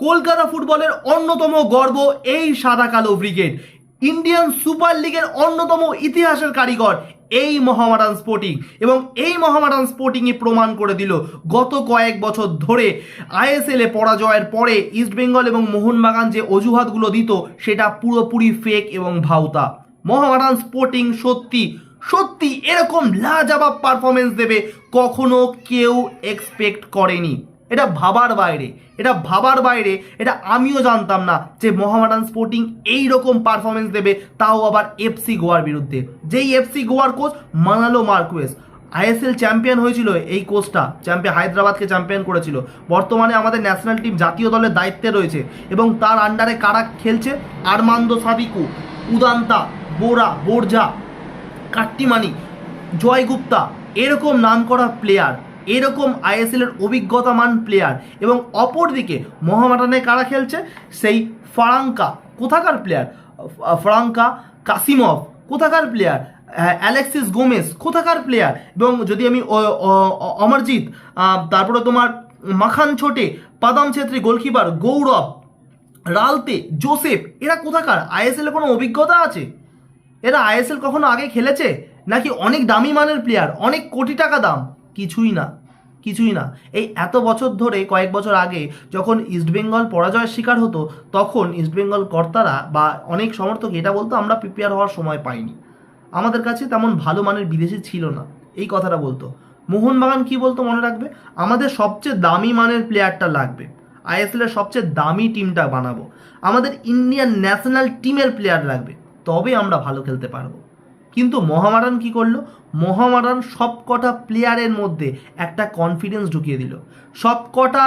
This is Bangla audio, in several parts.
কলকাতা ফুটবলের অন্যতম গর্ব এই সাদা কালো ব্রিগেড। ইন্ডিয়ান সুপার লিগের অন্যতম ইতিহাসের কারিগর এই মহামারান স্পোর্টিং। এবং এই মহামারান স্পোর্টিংই প্রমাণ করে দিল গত কয়েক বছর ধরে আইএসএল পরাজয়ের পরে ইস্টবেঙ্গল এবং মোহনবাগান যে অজুহাতগুলো দিত, সেটা পুরোপুরি ফেক এবং ভাউতা। মহামারান স্পোর্টিং সত্যি সত্যি এরকম লাজাবাব পারফরমেন্স দেবে কখনো কেউ এক্সপেক্ট করেনি। এটা ভাবার বাইরে, এটা ভাবার বাইরে, এটা আমিও জানতাম না যে মোহামেডান স্পোর্টিং এই রকম পারফরমেন্স দেবে, তাও আবার এফসি গোয়ার বিরুদ্ধে। যেই এফসি গোয়ার coach Manolo Marquez. ISL champion হয়েছিল এই কোচটা চ্যাম্পিয়ন হায়দ্রাবাদকে চ্যাম্পিয়ন করেছিল। বর্তমানে আমাদের ন্যাশনাল টিম জাতীয় দলের দায়িত্বে রয়েছে এবং তার আন্ডারে কারা খেলছে? আরমান্দো সাদিকু উদান্তা, বোরা বোরজা কাট্টিমানি জয় গুপ্তা এরকম নাম করা প্লেয়ার এরকম আইএসএল এর অভিজ্ঞতামান প্লেয়ার এবং অপরদিকে মোহামেডানে কারা খেলছে? সেই ফারাঙ্কা। কোথাকার প্লেয়ার ফরাঙ্কা, কাসিমভ। কোথাকার প্লেয়ার অ্যালেক্সিস গোমেস কোথাকার প্লেয়ার এবং যদি আমি অমরজিৎ তারপরে তোমার মাখান ছোটে, পাদাম ছেত্রী, গোলকিপার, গৌরব, রালতে, জোসেফ, এরা কোথাকার? আইএসএল এ কোনো অভিজ্ঞতা আছে? এরা আইএসএল কখনো আগে খেলেছে? নাকি অনেক দামি মানের প্লেয়ার অনেক কোটি টাকা দাম? কিছুই না কিছুই না। এই এত বছর ধরে, কয়েক বছর আগে, যখন ইস্টবেঙ্গল পরাজয়ের শিকার হতো, তখন ইস্টবেঙ্গল কর্তারা বা অনেক সমর্থক এটা বলতো, আমরা প্রিপেয়ার হওয়ার সময় পাইনি। আমাদের কাছে তেমন ভালো মানের বিদেশি ছিল না। এই কথাটা বলতো। মোহনবাগান কি বলতো মনে রাখবে? আমাদের সবচেয়ে দামি মানের প্লেয়ারটা লাগবে। আইএসএল এর সবচেয়ে দামি টিমটা বানাবো। আমাদের ইন্ডিয়ান ন্যাশনাল টিমের প্লেয়ার লাগবে। তবে আমরা ভালো খেলতে পারব। কিন্তু মহামারান কি করল? মহামারান সব কটা প্লেয়ারের মধ্যে একটা কনফিডেন্স ঢুকিয়ে দিল। সব কটা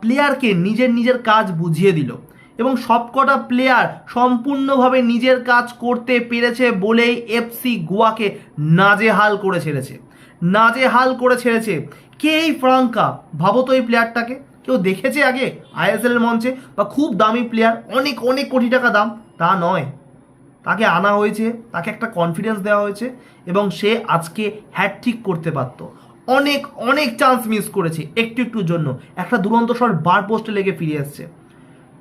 প্লেয়ারকে নিজের নিজের কাজ বুঝিয়ে দিল। এবং সব কটা প্লেয়ার সম্পূর্ণভাবে নিজের কাজ করতে পেরেছে বলেই এফসি গোয়াকে নাজেহাল করে ছেড়েছে। নাজেহাল করে ছেড়েছে। কে এই ফ্রাঙ্কা? ভাবো তো এই প্লেয়ারটাকে কেউ দেখেছে আগে? আইএসএল মঞ্চে? বা খুব দামি প্লেয়ার অনেক অনেক কোটি টাকা দাম? তা নয়। তাকে আনা হয়েছে, তাকে একটা কনফিডেন্স দেওয়া হয়েছে এবং সে আজকে হ্যাট ঠিক করতে পারত অনেক অনেক চান্স মিস করেছে একটু একটুর জন্য। একটা দুরন্ত শট বার পোস্টে লেগে ফিরে এসছে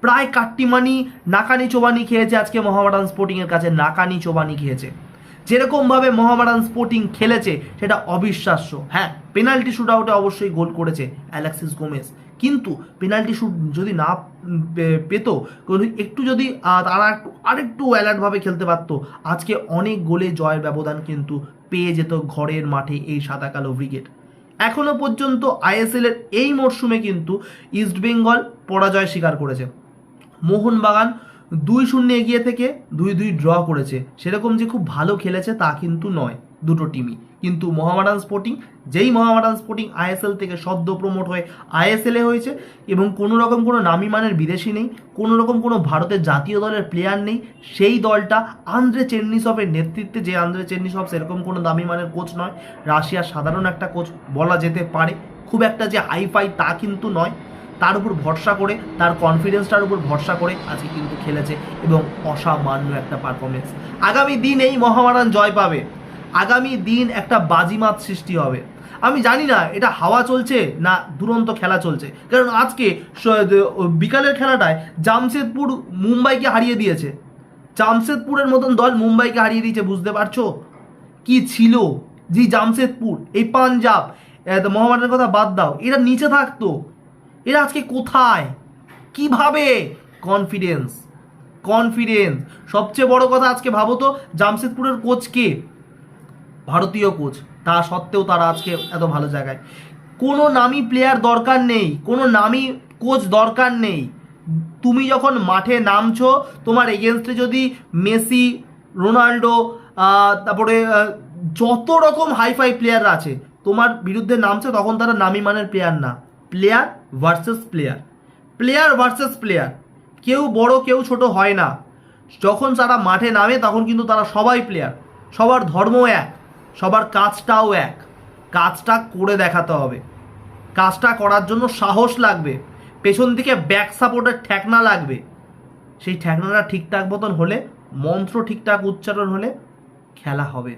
প্রায় কাট্টিমানি নাকানি চোবানি খেয়েছে আজকে মোহামেডান স্পোর্টিংয়ের কাছে, নাকানি চোবানি খেয়েছে। যেরকমভাবে মহামারান স্পোর্টিং খেলেছে, সেটা অবিশ্বাস্য। হ্যাঁ পেনাল্টি শুট আউটে অবশ্যই গোল করেছে অ্যালেক্সিস গোমেস কিন্তু পেনাল্টি শুট যদি না পেত একটু যদি তারা একটু, আরেকটু অ্যালার্টভাবে খেলতে পারতো, আজকে অনেক গোলে জয়ের ব্যবধান কিন্তু পেয়ে যেত ঘরের মাঠে এই সাদা কালো ব্রিগেড। এখনও পর্যন্ত আইএসএল এর এই মরশুমে কিন্তু ইস্টবেঙ্গল পরাজয় স্বীকার করেছে। মোহনবাগান দুই শূন্য এগিয়ে থেকে দুই দুই ড্র করেছে। সেরকম যে খুব ভালো খেলেছে তা কিন্তু নয় দুটো টিমই কিন্তু মোহামেডান স্পোর্টিং যেই মোহামেডান স্পোর্টিং আইএসএল থেকে সদ্য প্রমোট হয়ে আইএসএল হয়েছে এবং কোনো রকম কোনো নামি মানের বিদেশি নেই, কোনো রকম কোনো ভারতের জাতীয় দলের প্লেয়ার নেই, সেই দলটা আন্দ্রে চেন্নিসফের নেতৃত্বে, যে আন্দ্রে চেন্নিসফ সেরকম কোনো দামি মানের কোচ নয়। রাশিয়ার সাধারণ একটা কোচ বলা যেতে পারে। খুব একটা যে হাইফাই তা কিন্তু নয়। তার উপর ভরসা করে, তার কনফিডেন্সটার উপর ভরসা করে আজকে কিন্তু খেলেছে এবং অসামান্য একটা পারফরমেন্স আগামী দিন এই মহামারান জয় পাবে। আগামী দিন একটা বাজিমাত সৃষ্টি হবে। আমি জানি না, এটা হাওয়া চলছে না দুরন্ত খেলা চলছে। কারণ আজকে বিকালের খেলাটায় জামশেদপুর মুম্বাইকে হারিয়ে দিয়েছে। জামশেদপুরের মতন দল মুম্বাইকে হারিয়ে দিয়েছে, বুঝতে পারছ? কি ছিল? জি, জামশেদপুর, এই পাঞ্জাব মোহামেডানের কথা বাদ দাও। এরা নিচে থাকতো। এরা আজকে কোথায়? কীভাবে? কনফিডেন্স কনফিডেন্স সবচেয়ে বড় কথা আজকে ভাবো তো, জামশেদপুরের কোচ কে? ভারতীয় কোচ তা সত্ত্বেও তারা আজকে এত ভালো জায়গায়। কোনো নামি প্লেয়ার দরকার নেই, কোনো নামি কোচ দরকার নেই। তুমি যখন মাঠে নামছো, তোমার এগেনস্টে যদি মেসি, রোনাল্ডো তারপরে যত রকম হাইফাই প্লেয়াররা আছে, তোমার বিরুদ্ধে নামছে, তখন তারা নামি মানের প্লেয়ার না। Player versus player player versus player কেউ বড়, কেউ ছোট হয় না। যখন তারা মাঠে নামে, তখন কিন্তু তারা সবাই প্লেয়ার সবার ধর্ম এক, সবার কাজটাও এক। কাজটা করে দেখাতে হবে। কাজটা করার জন্য সাহস লাগবে। পেছন দিকে ব্যাক সাপোর্টের ঠেকনা লাগবে। সেই ঠেকনাটা ঠিকঠাক মতন হলে, মন্ত্র ঠিকঠাক উচ্চারণ হলে খেলা হবে।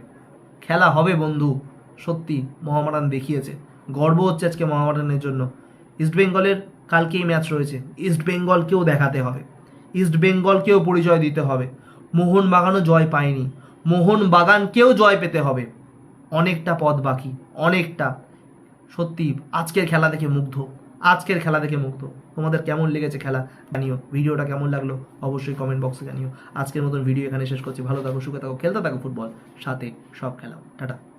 খেলা হবে, বন্ধু। সত্যি, মহামারান দেখিয়েছে। গর্ব হচ্ছে আজকে মহামারানের জন্য। ইস্টবেঙ্গলের কালকেই ম্যাচ রয়েছে। ইস্ট বেঙ্গলকেও দেখাতে হবে। ইস্ট বেঙ্গলকেও পরিচয় দিতে হবে। মোহন বাগানও জয় পায়নি। মোহন বাগানকেও জয় পেতে হবে। অনেকটা পথ বাকি, অনেকটা। সত্যি, আজকের খেলা দেখে মুগ্ধ। আজকের খেলা দেখে মুগ্ধ। তোমাদের কেমন লেগেছে খেলা জানিও। ভিডিওটা কেমন লাগল অবশ্যই কমেন্ট বক্সে জানিও। আজকের মতন ভিডিও এখানে শেষ করছি। ভালো থাকো, সুখে থাকো, খেলতে থাকো ফুটবল সাথে সব খেলাও। টাটা।